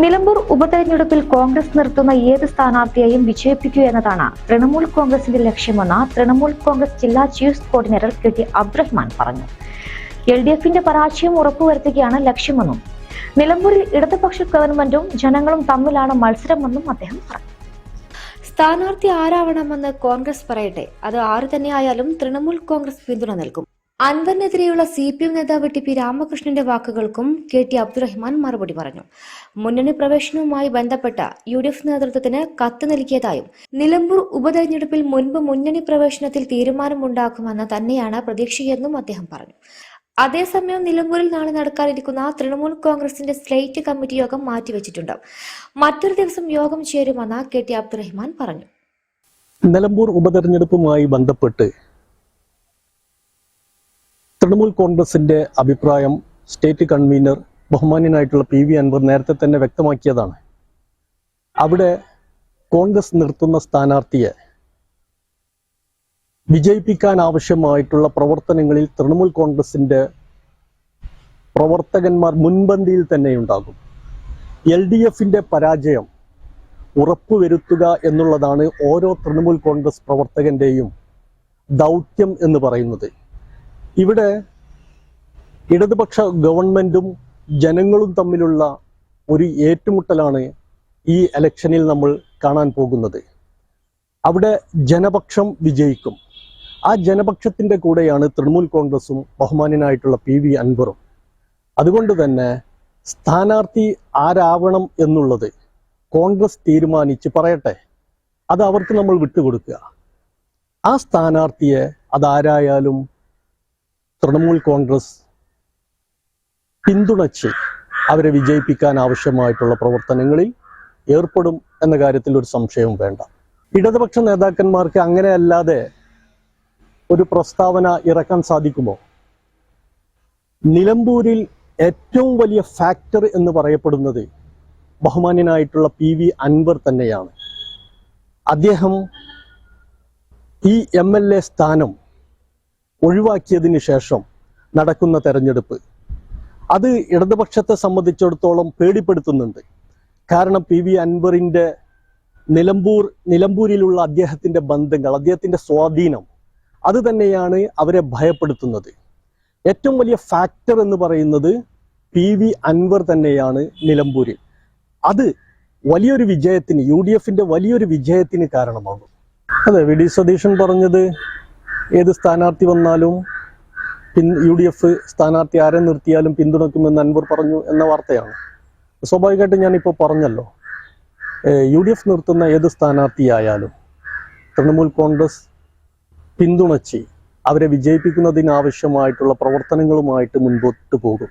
Nilambur ഉപതെരഞ്ഞെടുപ്പിൽ കോൺഗ്രസ് നിർത്തുന്ന ഏത് സ്ഥാനാർത്ഥിയെയും വിജയിപ്പിക്കൂ എന്നതാണ് തൃണമൂൽ കോൺഗ്രസിന്റെ ലക്ഷ്യമെന്ന് തൃണമൂൽ കോൺഗ്രസ് ജില്ലാ chief coordinator K T Abdurahman പറഞ്ഞു. എൽ ഡി എഫിന്റെ പരാജയം ഉറപ്പുവരുത്തുകയാണ് ലക്ഷ്യമെന്നും നിലമ്പൂരിൽ ഇടതുപക്ഷ ഗവൺമെന്റും ജനങ്ങളും തമ്മിലാണ് മത്സരമെന്നും അദ്ദേഹം പറഞ്ഞു. സ്ഥാനാർത്ഥി ആരാവണമെന്ന് കോൺഗ്രസ് പറയട്ടെ അത് ആര് തന്നെയായാലും തൃണമൂൽ കോൺഗ്രസ് പിന്തുണ നൽകും. അൻവറിനെതിരെയുള്ള സി പി എം നേതാവ് ടി പി രാമകൃഷ്ണന്റെ വാക്കുകൾക്കും കെ ടി അബ്ദുറഹ്മാൻ മറുപടി പറഞ്ഞു. മുന്നണി പ്രവേശനവുമായി ബന്ധപ്പെട്ട യു ഡി എഫ് നേതൃത്വത്തിന് കത്ത് നൽകിയതായും നിലമ്പൂർ ഉപതെരഞ്ഞെടുപ്പിൽ മുൻപ് മുന്നണി പ്രവേശനത്തിൽ തീരുമാനമുണ്ടാക്കുമെന്ന് തന്നെയാണ് പ്രതീക്ഷയെന്നും അദ്ദേഹം പറഞ്ഞു. അതേസമയം നിലമ്പൂരിൽ നാളെ നടക്കാനിരിക്കുന്ന തൃണമൂൽ കോൺഗ്രസിന്റെ സ്ലേറ്റ് കമ്മിറ്റി യോഗം മാറ്റിവെച്ചിട്ടുണ്ട്. മറ്റൊരു ദിവസം യോഗം ചേരുമെന്ന് കെ ടി അബ്ദുറഹ്മാൻ പറഞ്ഞു. നിലമ്പൂർ ഉപതെരഞ്ഞെടുപ്പുമായി ബന്ധപ്പെട്ട് തൃണമൂൽ കോൺഗ്രസിന്റെ അഭിപ്രായം സ്റ്റേറ്റ് കൺവീനർ ബഹുമാന്യനായിട്ടുള്ള പി വി അൻവർ നേരത്തെ തന്നെ വ്യക്തമാക്കിയതാണ്. അവിടെ കോൺഗ്രസ് നിർത്തുന്ന സ്ഥാനാർത്ഥിയെ വിജയിപ്പിക്കാൻ ആവശ്യമായിട്ടുള്ള പ്രവർത്തനങ്ങളിൽ തൃണമൂൽ കോൺഗ്രസിന്റെ പ്രവർത്തകന്മാർ മുൻപന്തിയിൽ തന്നെയുണ്ടാകും എൽ ഡി എഫിന്റെ പരാജയം ഉറപ്പുവരുത്തുക എന്നുള്ളതാണ് ഓരോ തൃണമൂൽ കോൺഗ്രസ് പ്രവർത്തകന്റെയും ദൗത്യം എന്ന് പറയുന്നത്. ഇവിടെ ഇടതുപക്ഷ ഗവൺമെന്റും ജനങ്ങളും തമ്മിലുള്ള ഒരു ഏറ്റുമുട്ടലാണ് ഈ ഇലക്ഷനിൽ നമ്മൾ കാണാൻ പോകുന്നത്. അവിടെ ജനപക്ഷം വിജയിക്കും. ആ ജനപക്ഷത്തിന്റെ കൂടെയാണ് തൃണമൂൽ കോൺഗ്രസും ബഹുമാനനായിട്ടുള്ള പി വി അൻവറും. അതുകൊണ്ട് തന്നെ സ്ഥാനാർത്ഥി ആരാവണം എന്നുള്ളത് കോൺഗ്രസ് തീരുമാനിച്ച് പറയട്ടെ. അത് അവർക്ക് നമ്മൾ വിട്ടുകൊടുക്കുക. ആ സ്ഥാനാർത്ഥിയെ അതാരായാലും തൃണമൂൽ കോൺഗ്രസ് പിന്തുണച്ച് അവരെ വിജയിപ്പിക്കാൻ ആവശ്യമായിട്ടുള്ള പ്രവർത്തനങ്ങളിൽ ഏർപ്പെടും എന്ന കാര്യത്തിൽ ഒരു സംശയവും വേണ്ട. ഇടതുപക്ഷ നേതാക്കന്മാർക്ക് അങ്ങനെയല്ലാതെ ഒരു പ്രസ്താവന ഇറക്കാൻ സാധിക്കുമോ? നിലമ്പൂരിൽ ഏറ്റവും വലിയ ഫാക്ടർ എന്ന് പറയപ്പെടുന്നത് ബഹുമാന്യനായിട്ടുള്ള പി വി അൻവർ തന്നെയാണ്. അദ്ദേഹം ഈ എം എൽ എ സ്ഥാനം ഒഴിവാക്കിയതിന് ശേഷം നടക്കുന്ന തെരഞ്ഞെടുപ്പ്. അത് ഇടതുപക്ഷത്തെ സംബന്ധിച്ചിടത്തോളം പേടിപ്പെടുത്തുന്നുണ്ട്. കാരണം പി വി അൻവറിന്റെ നിലമ്പൂർ നിലമ്പൂരിലുള്ള അദ്ദേഹത്തിന്റെ ബന്ധങ്ങൾ അദ്ദേഹത്തിന്റെ സ്വാധീനം അത് തന്നെയാണ് അവരെ ഭയപ്പെടുത്തുന്നത്. ഏറ്റവും വലിയ ഫാക്ടർ എന്ന് പറയുന്നത് പി വി അൻവർ തന്നെയാണ് നിലമ്പൂരിൽ. അത് വലിയൊരു വിജയത്തിന് യു ഡി എഫിന്റെ വലിയൊരു വിജയത്തിന് കാരണമാകും. അതെ വി ഡി സതീശൻ പറഞ്ഞത് ഏത് സ്ഥാനാർത്ഥി വന്നാലും പിൻ യു ഡി എഫ് സ്ഥാനാർത്ഥി ആരെ നിർത്തിയാലും പിന്തുണയ്ക്കുമെന്ന് അൻവർ പറഞ്ഞു എന്ന വാർത്തയാണ്. സ്വാഭാവികമായിട്ടും ഞാനിപ്പോൾ പറഞ്ഞല്ലോ യു ഡി എഫ് നിർത്തുന്ന ഏത് സ്ഥാനാർത്ഥിയായാലും തൃണമൂൽ കോൺഗ്രസ് പിന്തുണച്ച് അവരെ വിജയിപ്പിക്കുന്നതിനാവശ്യമായിട്ടുള്ള പ്രവർത്തനങ്ങളുമായിട്ട് മുൻപോട്ട് പോകും.